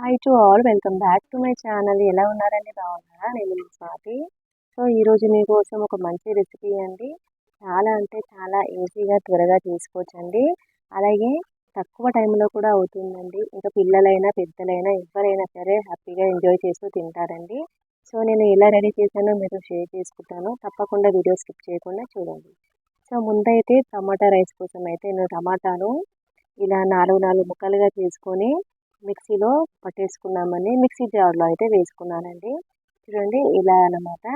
Hi to all welcome back to my channel ఎలా ఉన్నారండి? బాగున్నారా? నేను మీ స్వాతి. సో ఈరోజు మీకోసం ఒక మంచి రెసిపీ అండి. చాలా అంటే చాలా ఈజీగా త్వరగా చేసుకోవచ్చండి. అలాగే తక్కువ టైంలో కూడా అవుతుందండి. ఇంకా పిల్లలైనా పెద్దలైనా ఎవరైనా సరే హ్యాపీగా ఎంజాయ్ చేస్తూ తింటారండి. సో నేను ఎలా రెడీ చేశానో మీరు షేర్ చేసుకుంటాను. తప్పకుండా వీడియో స్కిప్ చేయకుండా చూడండి. సో ముందైతే టమాటా రైస్ కోసం అయితే నేను టమాటాను ఇలా నాలుగు నాలుగు ముక్కలుగా తీసుకొని మిక్సీలో పట్టేసుకున్నామని మిక్సీ జార్లో అయితే వేసుకున్నానండి. చూడండి ఇలా అనమాట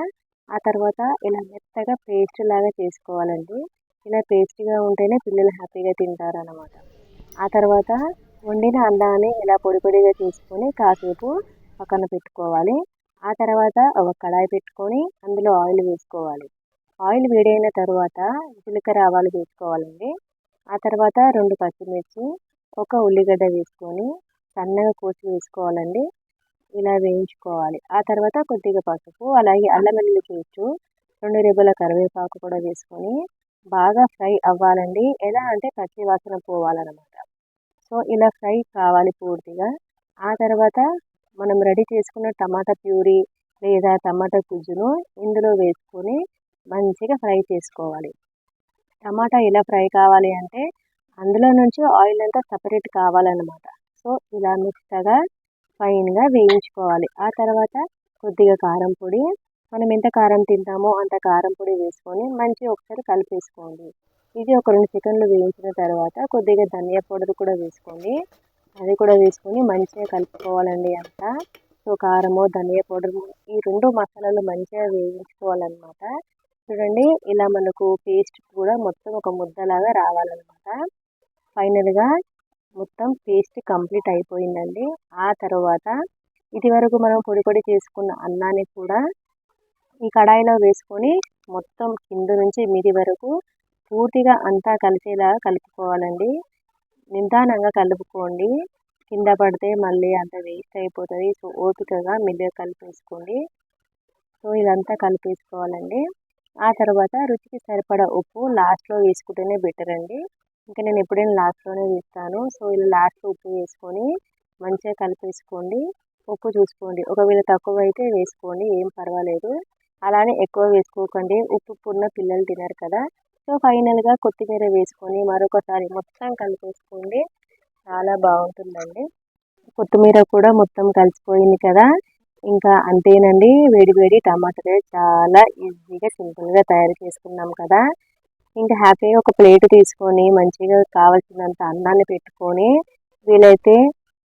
ఆ తర్వాత ఇలా మెత్తగా పేస్ట్ లాగా చేసుకోవాలండి. ఇలా పేస్ట్గా ఉంటేనే పిల్లలు హ్యాపీగా తింటారనమాట ఆ తర్వాత వండిన అన్నాన్ని ఇలా పొడి పొడిగా తీసుకొని కాసేపు పక్కన పెట్టుకోవాలి. ఆ తర్వాత ఒక కడాయి పెట్టుకొని అందులో ఆయిల్ వేసుకోవాలి. ఆయిల్ వేడైన తర్వాత జీలకర్ర ఆవాలు వేసుకోవాలండి. ఆ తర్వాత రెండు పచ్చిమిర్చి ఒక ఉల్లిగడ్డ వేసుకొని సన్నగా కోసి వేసుకోవాలండి. ఇలా వేయించుకోవాలి. ఆ తర్వాత కొద్దిగా పసుపు అలాగే అల్లం వెల్లుల్లి పేస్టు రెండు రెబ్బల కరివేపాకు కూడా వేసుకొని బాగా ఫ్రై అవ్వాలండి. ఎలా అంటే పచ్చి వాసన పోవాలన్నమాట. సో ఇలా ఫ్రై కావాలి పూర్తిగా. ఆ తర్వాత మనం రెడీ చేసుకున్న టమాటా ప్యూరీ లేదా టమాటా గుజ్జును ఇందులో వేసుకొని మంచిగా ఫ్రై చేసుకోవాలి. టమాటా ఇలా ఫ్రై కావాలి అంటే అందులో నుంచి ఆయిల్ అంతా సపరేట్ కావాలన్నమాట. సో ఇలా మెత్తగా ఫైన్గా వేయించుకోవాలి. ఆ తర్వాత కొద్దిగా కారం పొడి. మనం ఎంత కారం తింటామో అంత కారం పొడి వేసుకొని మంచిగా ఒకసారి కలిపేసుకోండి. ఇది ఒక రెండు సెకండ్లు వేయించిన తర్వాత కొద్దిగా ధనియా పౌడర్ కూడా వేసుకోండి. అది కూడా వేసుకొని మంచిగా కలుపుకోవాలండి అంతా. సో కారము ధనియా పౌడర్ ఈ రెండు మసాలాలు మంచిగా వేయించుకోవాలన్నమాట. చూడండి ఇలా మనకు పేస్ట్ కూడా మొత్తం ఒక ముద్దలాగా రావాలన్నమాట. ఫైనల్గా మొత్తం పేస్ట్ కంప్లీట్ అయిపోయిందండి. ఆ తర్వాత ఇది వరకు మనం పొడి పొడి చేసుకున్న అన్నాన్ని కూడా ఈ కడాయిలో వేసుకొని మొత్తం కింద నుంచి మీది వరకు పూర్తిగా అంతా కలిసేలా కలుపుకోవాలండి. నిదానంగా కలుపుకోండి. కింద పడితే మళ్ళీ అంత వేస్ట్ అయిపోతుంది. సో ఓపికగా మెల్లగా కలిపేసుకోండి. సో ఇదంతా కలిపేసుకోవాలండి. ఆ తర్వాత రుచికి సరిపడా ఉప్పు లాస్ట్లో వేసుకుంటేనే బెటర్ అండి ఇంకా నేను ఎప్పుడైనా లాస్ట్లోనే వేస్తాను సో ఇలా లాస్ట్లో ఉప్పు వేసుకొని మంచిగా కలిపేసుకోండి. ఉప్పు చూసుకోండి. ఒకవేళ తక్కువ అయితే వేసుకోండి. ఏం పర్వాలేదు. అలానే ఎక్కువ వేసుకోకండి. ఉప్పు పున్న పిల్లలు తినరు కదా. సో ఫైనల్గా కొత్తిమీర వేసుకొని మరొకసారి మొత్తం కలిపేసుకోండి. చాలా బాగుంటుందండి. కొత్తిమీర కూడా మొత్తం కలిసిపోయింది కదా. ఇంకా అంతేనండి. వేడి వేడి టమాటా చాలా ఈజీగా సింపుల్గా తయారు చేసుకున్నాం కదా. ఇంకా హ్యాపీగా ఒక ప్లేట్ తీసుకొని మంచిగా కావాల్సినంత అన్నాన్ని పెట్టుకొని వీలైతే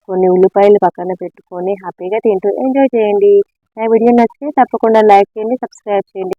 కొన్ని ఉల్లిపాయలు పక్కన పెట్టుకొని హ్యాపీగా తింటూ ఎంజాయ్ చేయండి. నా వీడియో నచ్చితే తప్పకుండా లైక్ చేయండి సబ్స్క్రైబ్ చేయండి.